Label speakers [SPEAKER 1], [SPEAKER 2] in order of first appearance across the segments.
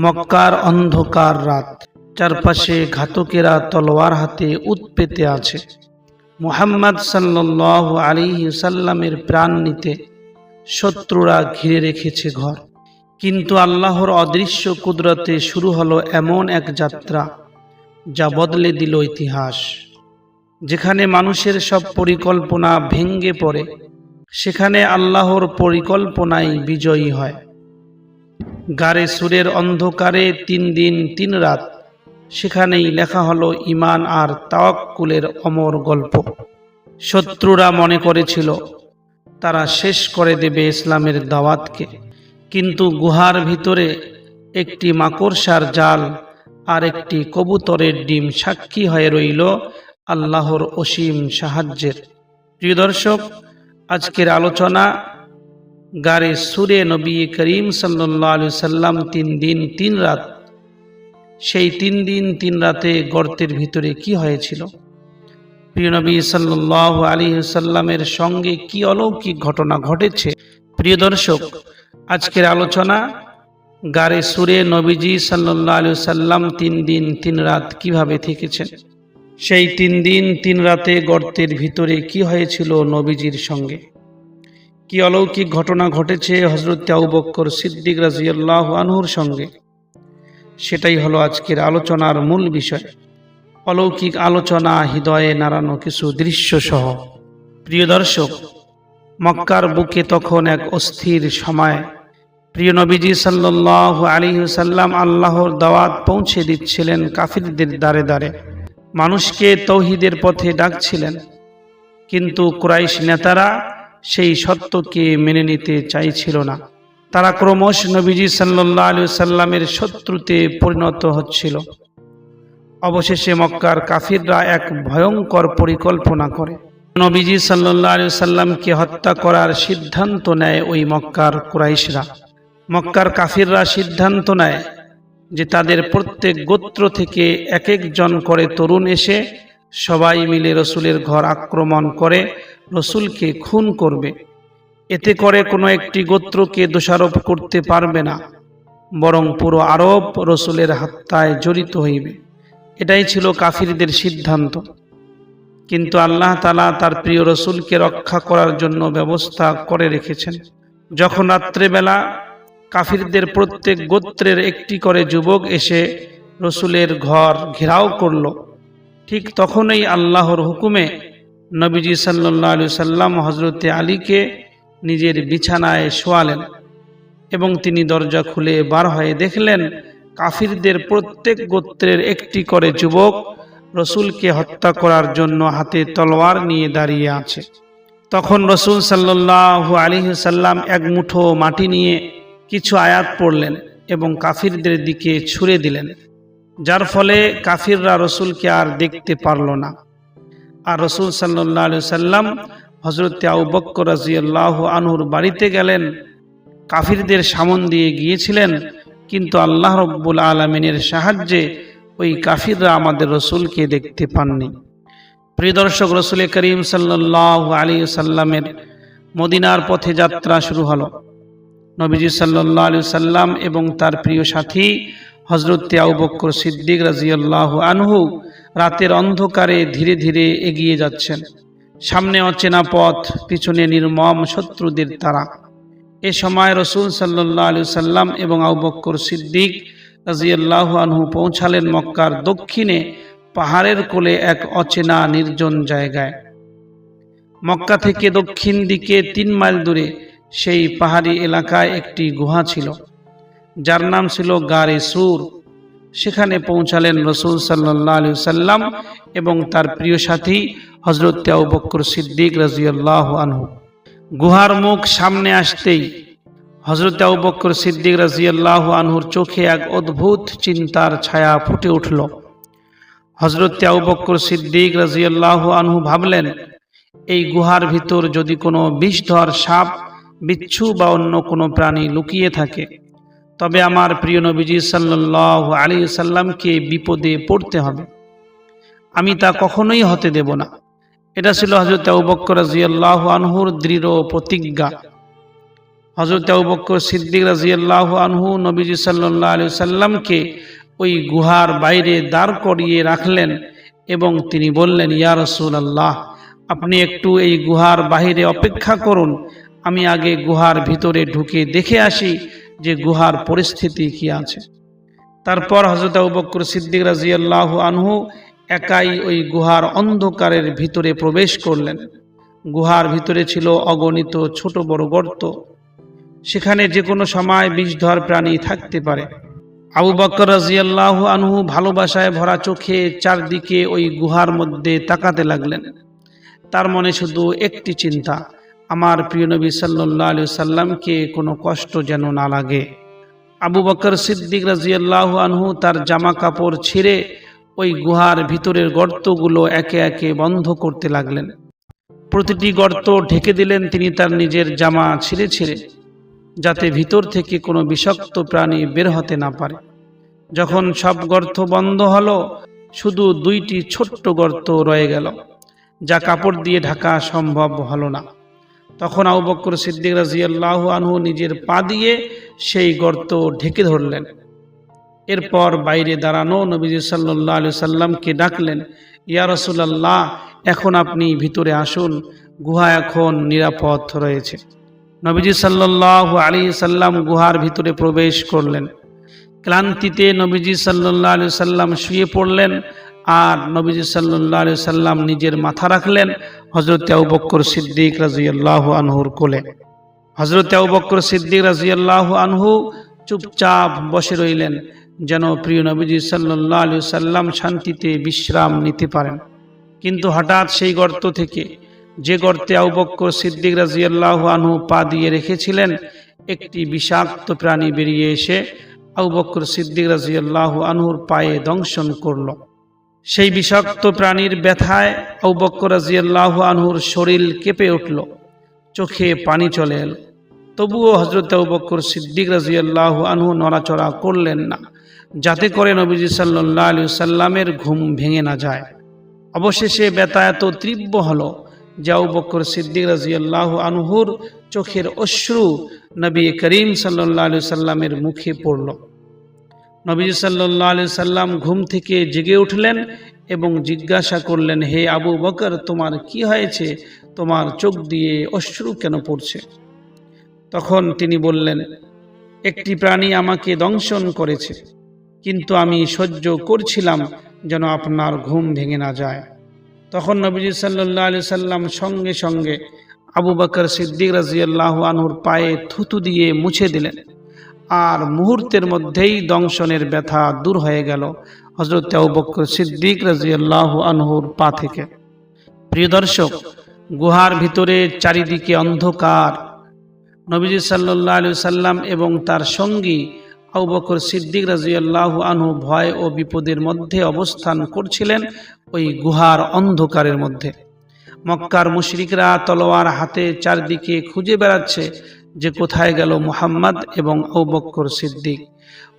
[SPEAKER 1] মক্কার অন্ধকার রাত। চারপাশে ঘাতকেরা তলোয়ার হাতে উৎপেতে আছে। মোহাম্মদ সাল্লাহ আলী সাল্লামের প্রাণ নিতে শত্রুরা ঘিরে রেখেছে ঘর। কিন্তু আল্লাহর অদৃশ্য কুদরতে শুরু হলো এমন এক যাত্রা, যা বদলে দিল ইতিহাস। যেখানে মানুষের সব পরিকল্পনা ভেঙ্গে পড়ে, সেখানে আল্লাহর পরিকল্পনাই বিজয়ী হয়। গারে সুরের অন্ধকারে তিন দিন, তিন রাত। সেখানেই লেখা হলো ইমান আর তাওয়াক্কুলের অমর গল্প। শত্রুরা মনে করেছিল, তারা শেষ করে দেবে ইসলামের দাওয়াতকে। কিন্তু গুহার ভিতরে একটি মাকড়সার জাল আর একটি কবুতরের ডিম সাক্ষী হয়ে রইল আল্লাহর অসীম সাহায্যের। প্রিয় দর্শক, আজকের আলোচনা গারে সুরে নবী করিম সাল্লাহ আলু সাল্লাম তিন দিন, তিন রাত। সেই তিন দিন, তিন রাতে গর্তের ভিতরে কি হয়েছিল? প্রিয় নবী সাল্লাহ আলী সাল্লামের সঙ্গে কি অলৌকিক ঘটনা ঘটেছে? প্রিয় দর্শক, আজকের আলোচনা, গারে সুরে নবীজি সাল্লাহ আলু সাল্লাম তিন দিন, তিন রাত কীভাবে থেকেছেন? সেই তিন দিন, তিন রাতে গর্তের ভিতরে কি হয়েছিল নবীজির সঙ্গে? কি অলৌকিক ঘটনা ঘটেছে হজরত আউবক্কর সিদ্দিক রাজিয়াল্লাহ আনহুর সঙ্গে? সেটাই হলো আজকের আলোচনার মূল বিষয়। অলৌকিক আলোচনা, হৃদয়ে নাড়ানো কিছু দৃশ্য সহ। প্রিয় দর্শক, মক্কার বুকে তখন এক অস্থির সময়। প্রিয় নবীজি সাল্লাহ আলী সাল্লাম আল্লাহর দাওয়াত পৌঁছে দিচ্ছিলেন কাফিরদের দ্বারে দ্বারে। মানুষকে তৌহিদের পথে ডাকছিলেন। কিন্তু কুরাইশ নেতারা সেই সত্যকে মেনে নিতে চাইছিল না। তারা ক্রমশ নবীজি সাল্লাহ আলু সাল্লামের শত্রুতে পরিণত হচ্ছিল। অবশেষে মক্কার কাফিররা এক ভয়ঙ্কর পরিকল্পনা করে। নবীজি সাল্লাহ আলু সাল্লামকে হত্যা করার সিদ্ধান্ত নেয় ওই মক্কার কুরাইশরা। মক্কার কাফিররা সিদ্ধান্ত নেয় যে তাদের প্রত্যেক গোত্র থেকে এক একজন করে তরুণ এসে সবাই মিলে রসুলের ঘর আক্রমণ করে রসুলকে খুন করবে। এতে করে কোনো একটি গোত্রকে দোষারোপ করতে পারবে না, বরং পুরো আরব রসুলের হত্যায় জড়িত হইবে। এটাই ছিল কাফিরদের সিদ্ধান্ত। কিন্তু আল্লাহ তালা তার প্রিয় রসুলকে রক্ষা করার জন্য ব্যবস্থা করে রেখেছেন। যখন রাত্রেবেলা কাফিরদের প্রত্যেক গোত্রের একটি করে যুবক এসে রসুলের ঘর ঘেরাও করল ঠিক তখনই আল্লাহর হুকুমে নবীজি সাল্লাহ আলু সাল্লাম হজরতে আলীকে নিজের বিছানায় শোয়ালেন এবং তিনি দরজা খুলে বার হয়ে দেখলেন কাফিরদের প্রত্যেক গোত্রের একটি করে যুবক রসুলকে হত্যা করার জন্য হাতে তলোয়ার নিয়ে দাঁড়িয়ে আছে। তখন রসুল সাল্লাহ আলী সাল্লাম এক মুঠো মাটি নিয়ে কিছু আয়াত পড়লেন এবং কাফিরদের দিকে ছুড়ে দিলেন। যার ফলে কাফিররা রসুলকে আর দেখতে পারল না। আর রসুল সাল্লাহ সাল্লাম হজরত আউবক্কর রাজিয়াল্লাহ আনহুর বাড়িতে গেলেন। কাফিরদের সামন দিয়ে গিয়েছিলেন, কিন্তু আল্লাহ রব্বুল আলমিনের সাহায্যে ওই কাফিররা আমাদের রসুলকে দেখতে পাননি। প্রিয় দর্শক, রসুল করিম সাল্লাহ আলী সাল্লামের মদিনার পথে যাত্রা শুরু হলো। নবীজি সাল্লাহ আলু সাল্লাম এবং তার প্রিয় সাথী হজরত আউবক্কর সিদ্দিক রাজিয়াল্লাহ আনহু রাতের অন্ধকারে ধীরে ধীরে এগিয়ে যাচ্ছেন। সামনে অচেনা পথ, পিছনে নির্মম শত্রুদের তারা। এ সময় রসুল সাল্লাহ আলু সাল্লাম এবং আউবক্কর সিদ্দিক রাজিয়াল্লাহ আনহু পৌঁছালেন মক্কার দক্ষিণে পাহাড়ের কোলে এক অচেনা নির্জন জায়গায়। মক্কা থেকে দক্ষিণ দিকে তিন মাইল দূরে সেই পাহাড়ি এলাকায় একটি গুহা ছিল। যার নাম ছিল গারে সুর। সেখানে পৌঁছালেন রসুল সাল্লাহ আলু সাল্লাম এবং তার প্রিয় সাথী হজরত বক্কর সিদ্দিক রাজিয়াল্লাহ আনহু। গুহার মুখ সামনে আসতেই হজরত বক্কর সিদ্দিক রাজিয়াল্লাহ আনহুর চোখে এক অদ্ভুত চিন্তার ছায়া ফুটে উঠল। হজরত বক্কর সিদ্দিক রাজিয়াল্লাহ আনহু ভাবলেন, এই গুহার ভিতর যদি কোনো বিষধর সাপ, বিচ্ছু বা অন্য কোনো প্রাণী লুকিয়ে থাকে তবে আমার প্রিয় নবীজি সাল্লাহ আলী সাল্লামকে বিপদে পড়তে হবে। আমি তা কখনোই হতে দেব না। এটা ছিল হজরত আবুবক্কর রাজিয়াল্লাহ আনহুর দৃঢ় প্রতিজ্ঞা। হজরত আবু বকর সিদ্দিক রাজিয়াল্লাহ আনহু নবীজি সাল্লাহ আলি সাল্লামকে ওই গুহার বাইরে দাঁড় করিয়ে রাখলেন এবং তিনি বললেন, ইয়া রসুল আল্লাহ আপনি একটু এই গুহার বাহিরে অপেক্ষা করুন। আমি আগে গুহার ভিতরে ঢুকে দেখে আসি যে গুহার পরিস্থিতি কি আছে? তারপর হজরত আবু বকর সিদ্দিক রাজিয়াল্লাহ আনহু একাই ওই গুহার অন্ধকারের ভিতরে প্রবেশ করলেন। গুহার ভিতরে ছিল অগণিত ছোট বড় গর্ত। সেখানে যে কোনো সময় বিষধর প্রাণী থাকতে পারে। আবু বকর রাজিয়াল্লাহ আনহু ভালোবাসায় ভরা চোখে চারদিকে ওই গুহার মধ্যে তাকাতে লাগলেন। তার মনে শুধু একটি চিন্তা আমার প্রিয় নবী সাল্লাহ আলি সাল্লামকে কোনো কষ্ট যেন না লাগে। আবু বকর সিদ্দিক রাজিয়াল্লাহ আনহু তার জামা কাপড় ছিঁড়ে ওই গুহার ভিতরের গর্তগুলো একে একে বন্ধ করতে লাগলেন। প্রতিটি গর্ত ঢেকে দিলেন তিনি তার নিজের জামা ছিঁড়ে ছিঁড়ে, যাতে ভিতর থেকে কোনো বিষাক্ত প্রাণী বের হতে না পারে। যখন সব গর্ত বন্ধ হলো, শুধু দুইটি ছোট্ট গর্ত রয়ে গেল, যা কাপড় দিয়ে ঢাকা সম্ভব হলো না। তখন আবু বকর সিদ্দিক রাজিয়াল্লাহ আনহু নিজের পা দিয়ে সেই গর্ত ঢেকে ধরলেন। এরপর বাইরে দাঁড়ানো নবীজি সাল্লাহ আলি সাল্লামকে ডাকলেন, ইয়া রসুলাল্লাহ, এখন আপনি ভিতরে আসুন, গুহা এখন নিরাপদ রয়েছে। নবীজি সাল্লাহ আলী সাল্লাম গুহার ভিতরে প্রবেশ করলেন। ক্লান্তিতে নবীজি সাল্লাহ আলি সাল্লাম শুয়ে পড়লেন আর নবীজি সাল্লাহ আলি সাল্লাম নিজের মাথা রাখলেন হজরত আবুবক্কর সিদ্দিক রাজিয়াল্লাহ আনহুর কোলে। হজরত আবুবক্কর সিদ্দিক রাজিয়াল্লাহ আনহু চুপচাপ বসে রইলেন যেন প্রিয় নবীজি সাল্লাহ আলি সাল্লাম শান্তিতে বিশ্রাম নিতে পারেন। কিন্তু হঠাৎ সেই গর্ত থেকে যে গর্তে আউবক্কর সিদ্দিক রাজিয়াল্লাহ আনহু পা দিয়ে রেখেছিলেন, একটি বিষাক্ত প্রাণী বেরিয়ে এসে আউবক্কর সিদ্দিক রাজিয়াল্লাহ আনহুর পায়ে দংশন করল। সেই বিষাক্ত প্রাণীর ব্যথায় আউবক্কর রাজিয়াল্লাহ আনহুর শরীর কেঁপে উঠল। চোখে পানি চলে এলো। তবুও হজরত আউবক্কর সিদ্দিক রাজিয়াল্লাহ আনহু নড়াচড়া করলেন না, যাতে করে নবীজি সাল্লাহ আলী সাল্লামের ঘুম ভেঙে না যায়। অবশেষে ব্যথা এত তীব্র হলো যাও বকর সিদ্দিক রাজিয়াল্লাহ আনহুর চোখের অশ্রু নবী করিম সাল্লাহ আলু সাল্লামের মুখে পড়ল। নবীজি সাল্লাহ আলু সাল্লাম ঘুম থেকে জেগে উঠলেন এবং জিজ্ঞাসা করলেন, হে আবু বকর, তোমার কি হয়েছে? তোমার চোখ দিয়ে অশ্রু কেন পড়ছে? তখন তিনি বললেন, একটি প্রাণী আমাকে দংশন করেছে, কিন্তু আমি সহ্য করছিলাম যেন আপনার ঘুম ভেঙে না যায়। তখন নবীজি সাল্লাহ আলি সাল্লাম সঙ্গে সঙ্গে আবু বকর সিদ্দিক রাজিয়াল্লাহ আনহুর পায়ে থুতু দিয়ে মুছে দিলেন। আর মুহূর্তের মধ্যেই দংশনের ব্যথা দূর হয়ে গেল হজরত আবু বকর সিদ্দিক রাজিয়াল্লাহ আনহুর পা থেকে। প্রিয় দর্শক, গুহার ভিতরে চারিদিকে অন্ধকার। নবীজি সাল্লাহ আলু সাল্লাম এবং তার সঙ্গী আবু বকর সিদ্দিক রাজিয়াল্লাহ আনহু ভয় ও বিপদের মধ্যে অবস্থান করছিলেন ওই গুহার অন্ধকারের মধ্যে। মক্কার মুশরিকরা তলোয়ার হাতে চারদিকে খুঁজে বেড়াচ্ছে যে কোথায় গেল মুহাম্মদ এবং বক্কর সিদ্দিক।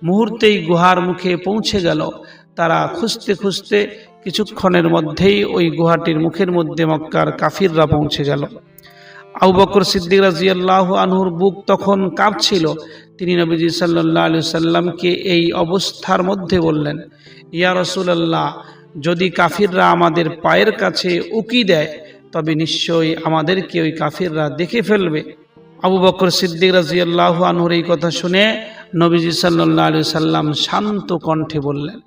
[SPEAKER 1] মুহূর্তেই গুহার মুখে পৌঁছে গেল। তারা খুঁজতে খুঁজতে কিছুক্ষণের মধ্যেই ওই গুহাটির মুখের মধ্যে মক্কার কাফিররা পৌঁছে গেল। আবু বকর সিদ্দিক রাজিয়াল্লাহ আনহুর বুক তখন কাঁপছিল। তিনি নবীজি সাল্লাহ আলু সাল্লামকে এই অবস্থার মধ্যে বললেন ইয়া রসুলাল্লাহ যদি কাফিররা আমাদের পায়ের কাছে উকি দেয় তবে নিশ্চয়ই আমাদেরকে ওই কাফিররা দেখে ফেলবে। আবু বকর সিদ্দিক রাজিয়াল্লাহ আনহুর এই কথা শুনে নবীজি সাল্লাহ আলু সাল্লাম শান্ত কণ্ঠে বললেন,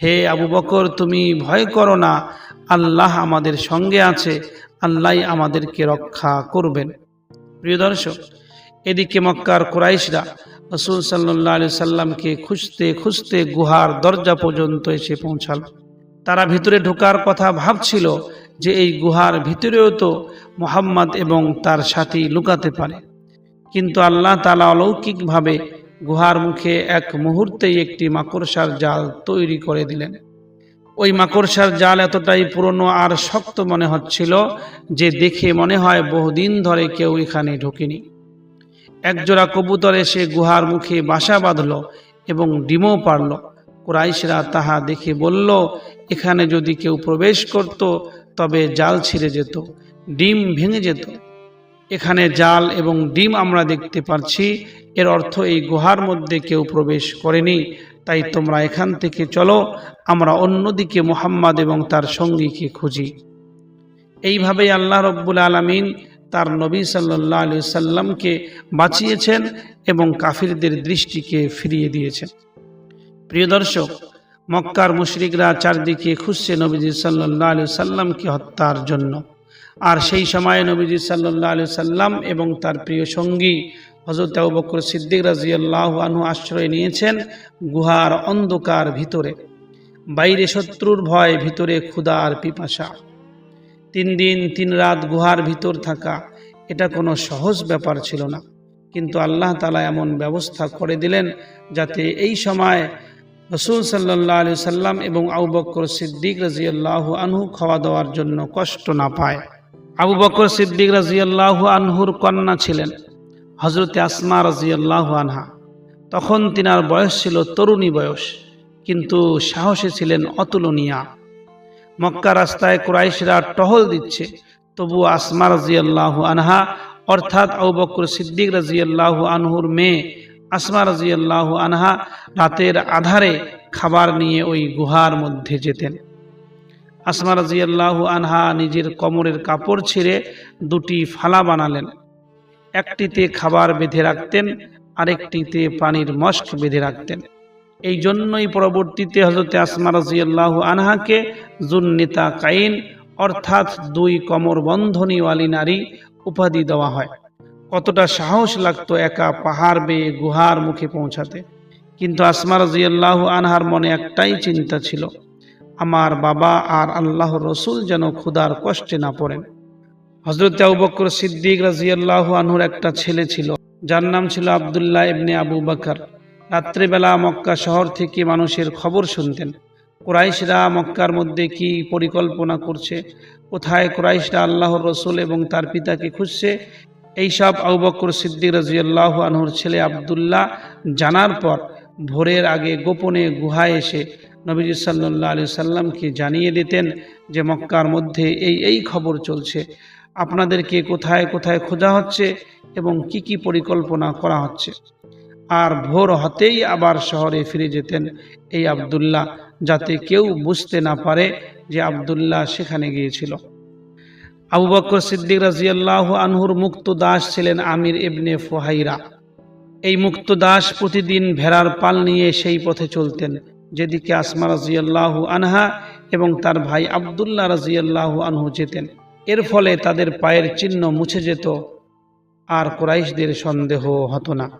[SPEAKER 1] হে আবু বকর, তুমি ভয় করো না। আল্লাহ আমাদের সঙ্গে আছে। আল্লাহ আমাদেরকে রক্ষা করবেন। প্রিয় দর্শক, এদিকে মক্কার কোরাইশরা রসুল সাল্লাহ আলি সাল্লামকে খুঁজতে খুঁজতে গুহার দরজা পর্যন্ত এসে পৌঁছাল। তারা ভিতরে ঢোকার কথা ভাবছিল যে এই গুহার ভিতরেও তো মোহাম্মদ এবং তার সাথী লুকাতে পারে। কিন্তু আল্লাহ তালা অলৌকিকভাবে গুহার মুখে এক মুহূর্তেই একটি মাকড়সার জাল তৈরি করে দিলেন। ওই মাকড়সার জাল এতটাই পুরনো আর শক্ত মনে হচ্ছিল যে দেখে মনে হয় বহুদিন ধরে কেউ এখানে ঢোকেনি। একজোড়া কবুতর এসে গুহার মুখে বাসা বাঁধল এবং ডিমও পারল কুরাইশরা তাহা দেখে বলল, এখানে যদি কেউ প্রবেশ করত, তবে জাল ছিঁড়ে যেত। ডিম ভেঙে যেত। এখানে জাল এবং ডিম আমরা দেখতে পাচ্ছি এর অর্থ এই গুহার মধ্যে কেউ প্রবেশ করেনি। তাই তোমরা এখান থেকে চলো, আমরা অন্যদিকে মোহাম্মদ এবং তার সঙ্গীকে খুঁজি। এইভাবেই আল্লাহ রব্বুল আলমিন তার নবী সাল্লাহ আলি সাল্লামকে বাঁচিয়েছেন এবং কাফিরদের দৃষ্টিকে ফিরিয়ে দিয়েছেন। প্রিয় দর্শক, মক্কার মুশরিকরা চারদিকে খুঁজছে নবীজি সাল্লাহ আলি সাল্লামকে হত্যার জন্য। আর সেই সময়ে নবীজি সাল্লাহ আলি সাল্লাম এবং তার প্রিয় সঙ্গী হজরত বকর সিদ্দিক রাজিয়াল্লাহ আনহু আশ্রয় নিয়েছেন গুহার অন্ধকার ভিতরে, বাইরে শত্রুর ভয়, ভিতরে ক্ষুধার পিপাসা। তিন দিন, তিন রাত গুহার ভিতর থাকা, এটা কোনো সহজ ব্যাপার ছিল না। কিন্তু আল্লাহ তালা এমন ব্যবস্থা করে দিলেন যাতে এই সময় রসুল সাল্লাহ আলি সাল্লাম এবং আবু বকর সিদ্দিক রাজিয়াল্লাহ আনহু খাওয়া দাওয়ার জন্য কষ্ট না পায়। আবু বকর সিদ্দিক রাজিয়াল্লাহ আনহুর কন্যা ছিলেন হজরতে আসমা রাজিয়াল্লাহ আনহা। তখন তিনার বয়স ছিল তরুণী বয়স, কিন্তু সাহসে ছিলেন অতুলনীয়া। মক্কা রাস্তায় কুরাইশরা টহল দিচ্ছে তবু আসমা রাজিয়াল্লাহ আনহা, অর্থাৎ আবু বকর সিদ্দিক রাজিয়াল্লাহ আনহুর মেয়ে আসমা রাজিয়াল্লাহ আনহা, রাতের আধারে খাবার নিয়ে ওই গুহার মধ্যে যেতেন। আসমা রাজিয়াল্লাহ আনহা নিজের কোমরের কাপড় ছিঁড়ে দুটি ফালা বানালেন। একটিতে খাবার বেঁধে রাখতেন, আরেকটিতে পানির মস্ক বেঁধে রাখতেন। এই জন্যই পরবর্তীতে হজরতে আসমা রাজিয়াল্লাহ আনহাকে জুন্নিতা কাইন অর্থাৎ দুই কমর বন্ধনীওয়ালী নারী উপাধি দেওয়া হয়। কতটা সাহস লাগতো একা পাহাড় বেয়ে গুহার মুখে পৌঁছাতে। কিন্তু আসমা রাজিয়াল্লাহ আনহার মনে একটাই চিন্তা ছিল আমার বাবা আর আল্লাহ রসুল যেন ক্ষুধার কষ্টে না পড়েন। হজরত আবু বকর সিদ্দিক রাজিয়াল্লাহ আনহুর একটা ছেলে ছিল, যার নাম ছিল আবদুল্লাহ ইবনে আবু বাকর। রাত্রেবেলা মক্কা শহর থেকে মানুষের খবর শুনতেন, কুরাইশরা মক্কার মধ্যে কি পরিকল্পনা করছে, কোথায় কুরাইশরা আল্লাহর রসুল এবং তার পিতাকে খুঁজছে, এইসব আবু বকর সিদ্দিক রাজিয়াল্লাহ আনহুর ছেলে আবদুল্লাহ জানার পর ভোরের আগে গোপনে গুহায় এসে নবীজি সাল্লাহ আলি সাল্লামকে জানিয়ে দিতেন যে মক্কার মধ্যে এই এই খবর চলছে? আপনাদেরকে কোথায় কোথায় খোঁজা হচ্ছে এবং কি কি পরিকল্পনা করা হচ্ছে? আর ভোর হতেই আবার শহরে ফিরে যেতেন এই আবদুল্লাহ, যাতে কেউ বুঝতে না পারে যে আবদুল্লাহ সেখানে গিয়েছিল। আবু বকর সিদ্দিক রাজিয়াল্লাহ আনহুর মুক্ত দাস ছিলেন আমির ইবনে ফোহাইরা। এই মুক্ত দাস প্রতিদিন ভেড়ার পাল নিয়ে সেই পথে চলতেন। যেদিকে আসমা রাজিয়াল্লাহ আনহা এবং তার ভাই আবদুল্লাহ রাজিয়াল্লাহ আনহু যেতেন। এর ফলে তাদের পায়ের চিহ্ন মুছে যেত আর কোরাইশদের সন্দেহ হতো না।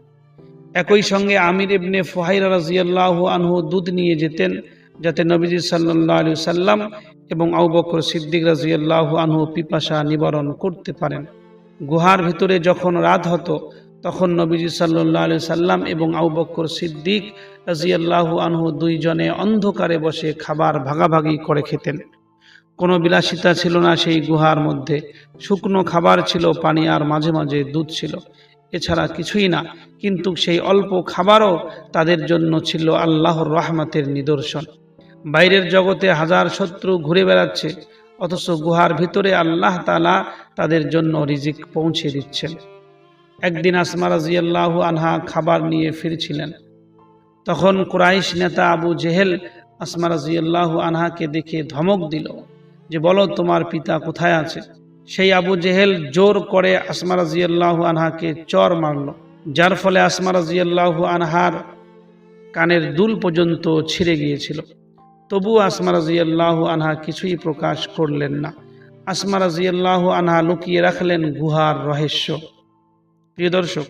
[SPEAKER 1] একই সঙ্গে আমির ইবনে ফুহাইরা রাজিয়াল্লাহ আনহু দুধ নিয়ে যেতেন, যাতে নবীজি সাল্লাহ আলু সাল্লাম এবং আউবকর সিদ্দিক রাজিয়াল্লাহ আনহু পিপাসা নিবারণ করতে পারেন। গুহার ভিতরে যখন রাত হতো, তখন নবীজি সাল্লাহ আলু সাল্লাম এবং আউবকর সিদ্দিক রাজিয়াল্লাহু আনহু দুইজনে অন্ধকারে বসে খাবার ভাগাভাগি করে খেতেন। কোনো বিলাসিতা ছিল না সেই গুহার মধ্যে। শুকনো খাবার ছিল, পানি আর মাঝে মাঝে দুধ ছিল। এছাড়া কিছুই না, কিন্তু সেই অল্প খাবারও তাদের জন্য ছিল আল্লাহর রহমতের নিদর্শন। বাইরের জগতে হাজার শত্রু ঘুরে বেড়াচ্ছে, অথচ গুহার ভিতরে আল্লাহ তালা তাদের জন্য রিজিক পৌঁছে দিচ্ছেন। একদিন আসমা রাজিয়াল্লাহ আনহা খাবার নিয়ে ফিরছিলেন। তখন কুরাইশ নেতা আবু জেহেল আসমা রাজিয়াল্লাহ আনহাকে দেখে ধমক দিল যে, বলো, তোমার পিতা কোথায় আছে? সেই আবু জেহেল জোর করে আসমা রাজিয়াল্লাহ আনহাকে চর মারল, যার ফলে আসমা রাজিয়াল্লাহ আনহার কানের দুল পর্যন্ত ছিঁড়ে গিয়েছিল। তবু আসমা রাজিয়াল্লাহ আনহা কিছুই প্রকাশ করলেন না। আসমা রাজিয়াল্লাহ আনহা লুকিয়ে রাখলেন গুহার রহস্য। প্রিয় দর্শক,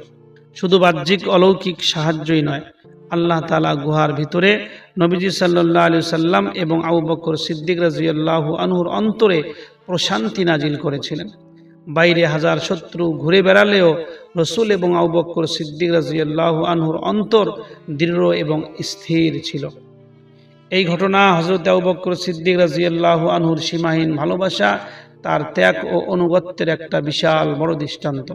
[SPEAKER 1] শুধু বাহ্যিক অলৌকিক সাহায্যই নয় আল্লাহ তালা গুহার ভিতরে নবীজি সাল্লাহ আলু সাল্লাম এবং আবু বকর সিদ্দিক রাজিয়াল্লাহ আনহুর অন্তরে প্রশান্তি নাজিল করেছিলেন। বাইরে হাজার শত্রু ঘুরে বেড়ালেও রসুল এবং আবু বকর সিদ্দিক রাজিয়াল্লাহ আনহুর অন্তর দৃঢ় এবং স্থির ছিল। এই ঘটনা হজরত আবু বকর সিদ্দিক রাজিয়াল্লাহ আনহুর সীমাহীন ভালোবাসা, তার ত্যাগ ও অনুগত্যের একটা বিশাল বড় দৃষ্টান্ত।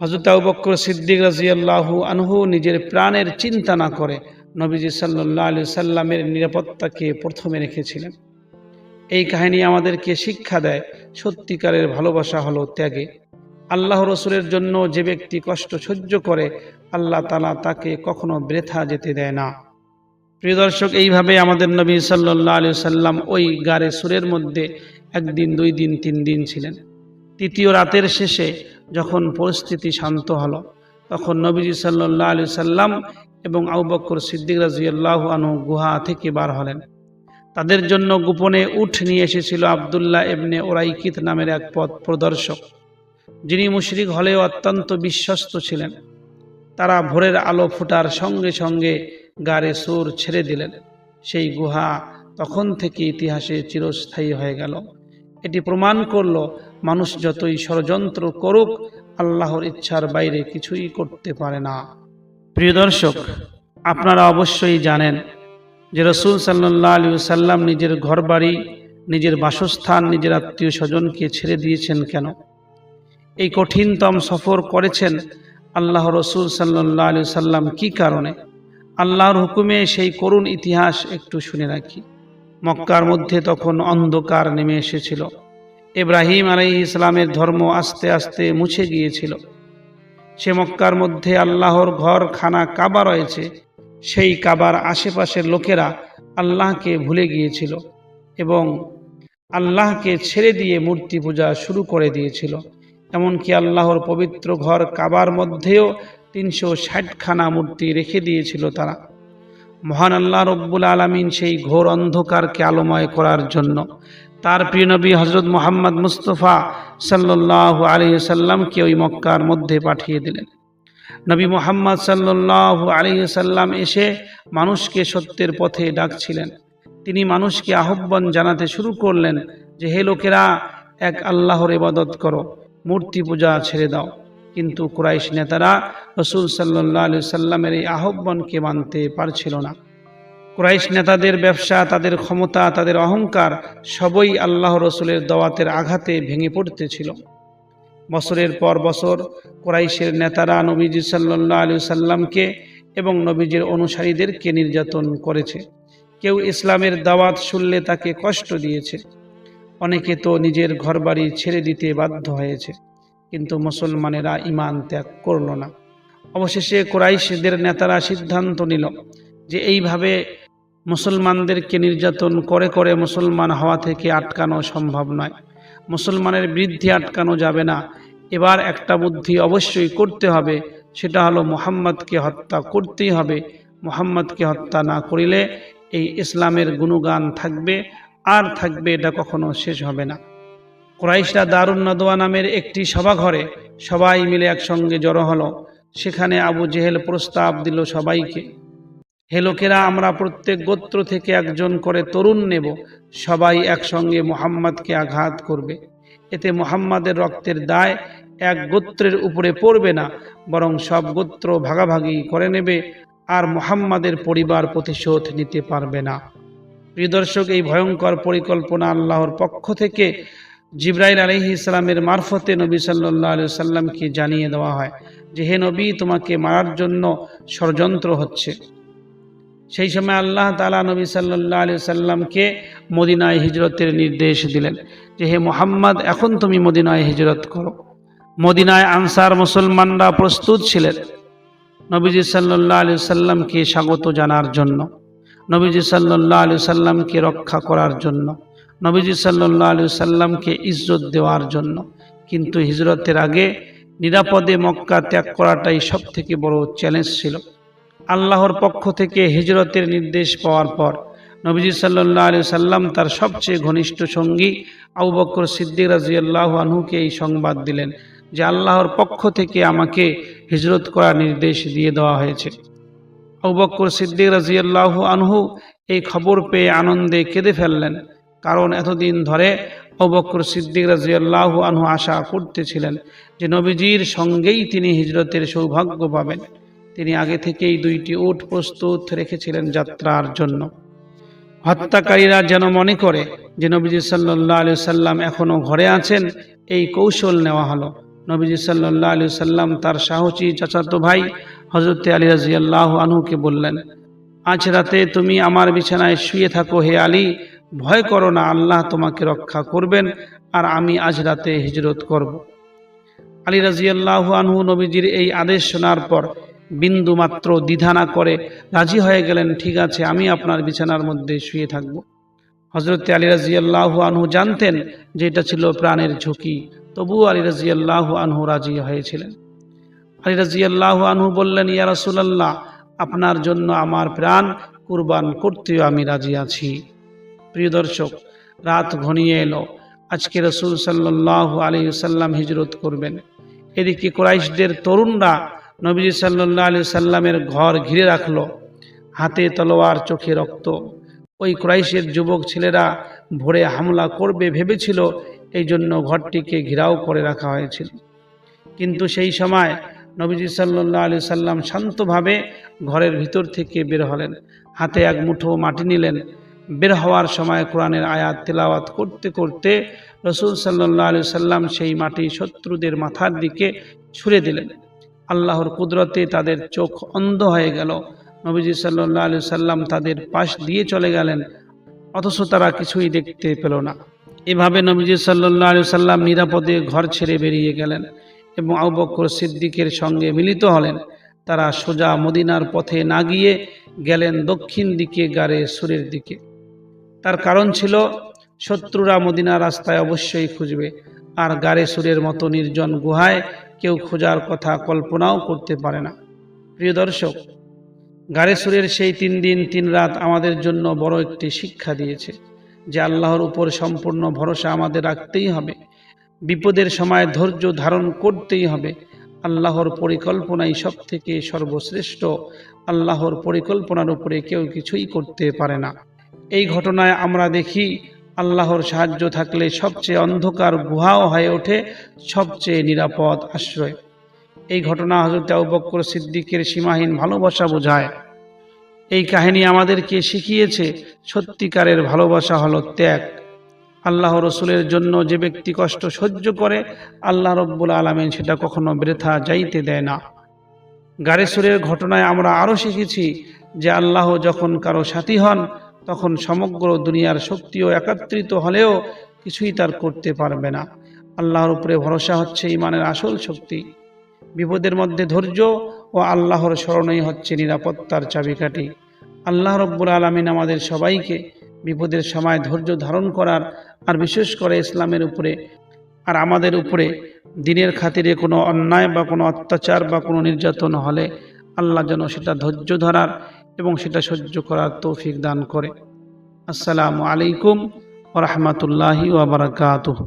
[SPEAKER 1] হজরত আবু বকর সিদ্দিক রাজিয়াল্লাহু আনহু নিজের প্রাণের চিন্তা না করে নবীজি সাল্লাহ আলি সাল্লামের নিরাপত্তাকে প্রথমে রেখেছিলেন। এই কাহিনী আমাদেরকে শিক্ষা দেয়, সত্যিকারের ভালোবাসা হলো ত্যাগে। আল্লাহ রসুলের জন্য যে ব্যক্তি কষ্ট সহ্য করে, আল্লাহ তালা তাকে কখনো বৃথা যেতে দেয় না। প্রিয় দর্শক, এইভাবে আমাদের নবী সাল্লাহ আলি সাল্লাম ওই গারে সুরের মধ্যে একদিন, দুই দিন, তিন দিন ছিলেন। তৃতীয় রাতের শেষে যখন পরিস্থিতি শান্ত হলো, তখন নবীজি সাল্লাহ আলি সাল্লাম এবং আউ বক্কর সিদ্দিক রাজিয়াল্লাহ আনু গুহা থেকে বার হলেন। তাদের জন্য গোপনে উঠ নিয়ে এসেছিল আবদুল্লাহ এবনে ওরাইকিত নামের এক পথ প্রদর্শক। যিনি মুশরিক হলেও অত্যন্ত বিশ্বস্ত ছিলেন। তারা ভোরের আলো ফোটার সঙ্গে সঙ্গে গাড়ে সুর ছেড়ে দিলেন। সেই গুহা তখন থেকে ইতিহাসে চিরস্থায়ী হয়ে গেল। এটি প্রমাণ করল, মানুষ যতই ষড়যন্ত্র করুক, আল্লাহর ইচ্ছার বাইরে কিছুই করতে পারে না। প্রিয় দর্শক, আপনারা অবশ্যই জানেন যে রসুল সাল্লাহ আলী সাল্লাম নিজের ঘরবাড়ি, নিজের বাসস্থান, নিজের আত্মীয় স্বজনকে ছেড়ে দিয়েছেন কেন? এই কঠিনতম সফর করেছেন আল্লাহ রসুল সাল্লাহ আলী সাল্লাম কি কারণে? আল্লাহর হুকুমে সেই করুণ ইতিহাস একটু শুনে রাখি। মক্কার মধ্যে তখন অন্ধকার নেমে এসেছিল। ইব্রাহিম আলাই ইসলামের ধর্ম আস্তে আস্তে মুছে গিয়েছিল। সে মক্কার মধ্যে আল্লাহর ঘর খানা কাবা রয়েছে, সেই কাবার আশেপাশের লোকেরা আল্লাহকে ভুলে গিয়েছিল এবং আল্লাহকে ছেড়ে দিয়ে মূর্তি পূজা শুরু করে দিয়েছিল। এমনকি আল্লাহর পবিত্র ঘর কাবার মধ্যেও তিনশো ষাটখানা মূর্তি রেখে দিয়েছিল তারা। মহান আল্লাহ রব্বুল আলমিন সেই ঘোর অন্ধকারকে আলোময় করার জন্য তার প্রিয় নবী হজরত মোহাম্মদ মুস্তফা সাল্লাহ আলী সাল্লামকে ওই মক্কার মধ্যে পাঠিয়ে দিলেন। নবী মোহাম্মদ সাল্লাহ আলী সাল্লাম এসে মানুষকে সত্যের পথে ডাকছিলেন। তিনি মানুষকে আহ্বান জানাতে শুরু করলেন যে, হে লোকেরা, এক আল্লাহর ইবাদত করো, মূর্তি পূজা ছেড়ে দাও। কিন্তু কুরাইশ নেতারা রসুল সাল্লাহ আলি সাল্লামের এই আহ্বানকে মানতে পারছিল না। কুরাইশ নেতাদের ব্যবসা, তাদের ক্ষমতা, তাদের অহংকার সবই আল্লাহ রসুলের দাওয়াতের আঘাতে ভেঙে পড়তেছিল। বছরের পর বছর কুরাইশের নেতারা নবীজি সাল্লাহ আলু সাল্লামকে এবং নবীজির অনুসারীদেরকে নির্যাতন করেছে। কেউ ইসলামের দাওয়াত শুনলে তাকে কষ্ট দিয়েছে। অনেকে তো নিজের ঘরবাড়ি ছেড়ে দিতে বাধ্য হয়েছে। কিন্তু মুসলমানেরা ইমান ত্যাগ করল না। অবশেষে কুরাইশদের নেতারা সিদ্ধান্ত নিল যে এইভাবে মুসলমানদেরকে নির্যাতন করে করে মুসলমান হওয়া থেকে আটকানো সম্ভব নয়। মুসলমানের বৃদ্ধি আটকানো যাবে না। এবার একটা বুদ্ধি অবশ্যই করতে হবে, সেটা হলো মোহাম্মদকে হত্যা করতেই হবে। মোহাম্মদকে হত্যা না করিলে এই ইসলামের গুণগান থাকবে, আর থাকবে এটা কখনো শেষ হবে না। ক্রাইশরা দারুণ নদোয়া নামের একটি সভাঘরে সবাই মিলে একসঙ্গে জড়ো হলো। সেখানে আবু জেহেল প্রস্তাব দিল সবাইকে, হে লোকেরা, আমরা প্রত্যেক গোত্র থেকে একজন করে তরুণ নেব। সবাই একসঙ্গে মোহাম্মদকে আঘাত করবে। এতে মোহাম্মদের রক্তের দায় এক গোত্রের উপরে পড়বে না, বরং সব গোত্র ভাগাভাগি করে নেবে আর মোহাম্মদের পরিবার প্রতিশোধ নিতে পারবে না। প্রিয় দর্শক, এই ভয়ঙ্কর পরিকল্পনা আল্লাহর পক্ষ থেকে জিব্রাইল আলহি ইসলামের মারফতে নবী সাল্লাহ আলু সাল্লামকে জানিয়ে দেওয়া হয় যে, হে নবী, তোমাকে মারার জন্য ষড়যন্ত্র হচ্ছে। সেই সময় আল্লাহ তালা নবী সাল্লাহ আলি সাল্লামকে মদিনায় হিজরতের নির্দেশ দিলেন যে, হে মোহাম্মদ, এখন তুমি মদিনায় হিজরত করো। মদিনায় আনসার মুসলমানরা প্রস্তুত ছিলেন নবীজি সাল্লাহ আলি সাল্লামকে স্বাগত জানার জন্য, নবীজি সাল্লাহ আলি সাল্লামকে রক্ষা করার জন্য। নবীজি সাল্লাহ আলু সাল্লামকে ইজ্জত দেওয়ার জন্য। কিন্তু হিজরতের আগে নিরাপদে মক্কা ত্যাগ করাটাই সব থেকে বড় চ্যালেঞ্জ ছিল। আল্লাহর পক্ষ থেকে হিজরতের নির্দেশ পাওয়ার পর নবীজি সাল্লাহ আলু সাল্লাম তার সবচেয়ে ঘনিষ্ঠ সঙ্গী আবু বকর সিদ্দিক রাজিয়াল্লাহ আনহুকে এই সংবাদ দিলেন যে আল্লাহর পক্ষ থেকে আমাকে হিজরত করার নির্দেশ দিয়ে দেওয়া হয়েছে। আবু বকর সিদ্দিক রাজিয়াল্লাহ আনহু এই খবর পেয়ে আনন্দে কেঁদে ফেললেন। কারণ এতদিন ধরে অবক্র সিদ্দিক রাজিয়াল্লাহ আনহু আশা করতেছিলেন যে নবীজির সঙ্গেই তিনি হিজরতের সৌভাগ্য পাবেন। তিনি আগে থেকেই দুইটি উট প্রস্তুত রেখেছিলেন যাত্রার জন্য। হত্যাকারীরা যেন মনে করে যে নবীজি সাল্লাহ আলু সাল্লাম এখনও ঘরে আছেন, এই কৌশল নেওয়া হলো। নবীজি সাল্লাহ আলু সাল্লাম তার সাহসী চাচাতো ভাই হজরত আলী রাজিয়াল্লাহ আনহুকে বললেন, আজ রাতে তুমি আমার বিছানায় শুয়ে থাকো হে আলী ভয় করো না, আল্লাহ তোমাকে রক্ষা করবেন আর আমি আজ রাতে হিজরত করব। আলী রাজিয়াল্লাহ আনহু নবীজির এই আদেশ শোনার পর বিন্দু মাত্র দ্বিধা না করে রাজি হয়ে গেলেন, ঠিক আছে, আমি আপনার বিছানার মধ্যে শুয়ে থাকব। হজরত আলী রাজিয়াল্লাহ আনহু জানতেন যে এটা ছিল প্রাণের ঝুঁকি, তবুও আলী রাজিয়াল্লাহ আনহু রাজি হয়েছিলেন। আলী রাজিয়াল্লাহ আনহু বললেন, ইয়া রাসূলুল্লাহ, আপনার জন্য আমার প্রাণ কুরবান করতেও আমি রাজি আছি। প্রিয় দর্শক, রাত ঘনিয়ে এলো। আজকে রসুল সাল্লাহ আলী সাল্লাম হিজরত করবেন। এদিকে কোরাইশদের তরুণরা নবীজি সাল্লাহ আলী সাল্লামের ঘর ঘিরে রাখল। হাতে তলোয়ার, চোখে রক্ত। ওই ক্রাইশের যুবক ছেলেরা ভোরে হামলা করবে ভেবেছিল এই জন্য ঘরটিকে ঘেরাও করে রাখা হয়েছিল। কিন্তু সেই সময় নবীজি সাল্লাহ আলি সাল্লাম শান্তভাবে ঘরের ভিতর থেকে বের হলেন। হাতে এক মুঠো মাটি নিলেন। বের হওয়ার সময় কোরআনের আয়াত তেলাওয়াত করতে করতে রসুল সাল্লাহ আলি সাল্লাম সেই মাটি শত্রুদের মাথার দিকে ছুঁড়ে দিলেন। আল্লাহর কুদরতে তাদের চোখ অন্ধ হয়ে গেল। নবীজি সাল্লাহ আলি সাল্লাম তাদের পাশ দিয়ে চলে গেলেন, অথচ তারা কিছুই দেখতে পেল না। এভাবে নবীজি সাল্লাহ আলি সাল্লাম নিরাপদে ঘর ছেড়ে বেরিয়ে গেলেন এবং আবু সিদ্দিকের সঙ্গে মিলিত হলেন। তারা সোজা মদিনার পথে না গিয়ে গেলেন দক্ষিণ দিকে গাড়ে সুরের দিকে। তার কারণ ছিল শত্রুরা মদিনা রাস্তায় অবশ্যই খুঁজবে। আর গাড়ে সুরের মতো নির্জন গুহায় কেউ খোঁজার কথা কল্পনাও করতে পারে না। প্রিয় দর্শক গাড়ে সুরের সেই তিন দিন, তিন রাত আমাদের জন্য বড় একটি শিক্ষা দিয়েছে যে আল্লাহর উপর সম্পূর্ণ ভরসা আমাদের রাখতেই হবে। বিপদের সময় ধৈর্য ধারণ করতেই হবে। আল্লাহর পরিকল্পনাই সব থেকে সর্বশ্রেষ্ঠ। আল্লাহর পরিকল্পনার উপরে কেউ কিছুই করতে পারে না। এই ঘটনায় আমরা দেখি আল্লাহর সাহায্য থাকলে সবচেয়ে অন্ধকার গুহাও হয়ে ওঠে, সবচেয়ে নিরাপদ আশ্রয়। এই ঘটনা হজরত আবুবক্কর সিদ্দিকের সীমাহীন ভালোবাসা বোঝায়। এই কাহিনী আমাদেরকে শিখিয়েছে, সত্যিকারের ভালোবাসা হলো ত্যাগ। আল্লাহ রসুলের জন্য যে ব্যক্তি কষ্ট সহ্য করে, আল্লাহ রব্বুল আলমেন সেটা কখনো বৃথা যাইতে দেয় না। গারেশ্বরের ঘটনায় আমরা আরও শিখেছি যে আল্লাহ যখন কারও সাথী হন তখন সমগ্র দুনিয়ার শক্তিও একত্রিত হলেও কিছুই তার করতে পারবে না। আল্লাহর উপরে ভরসা হচ্ছে ইমানের আসল শক্তি। বিপদের মধ্যে ধৈর্য ও আল্লাহর স্মরণই হচ্ছে নিরাপত্তার চাবিকাঠি। আল্লাহ রব্বুল আলমিন আমাদের সবাইকে বিপদের সময় ধৈর্য ধারণ করার আর বিশেষ করে ইসলামের উপরে আর আমাদের উপরে দিনের খাতিরে কোনো অন্যায় বা কোনো অত্যাচার বা কোনো নির্যাতন হলে আল্লাহ যেন সেটা ধৈর্য ধরার এবং সেটা সহ্য করার তৌফিক দান করে। আসসালামু আলাইকুম ওরহমতুল্লাহি ওবরাকাতুহ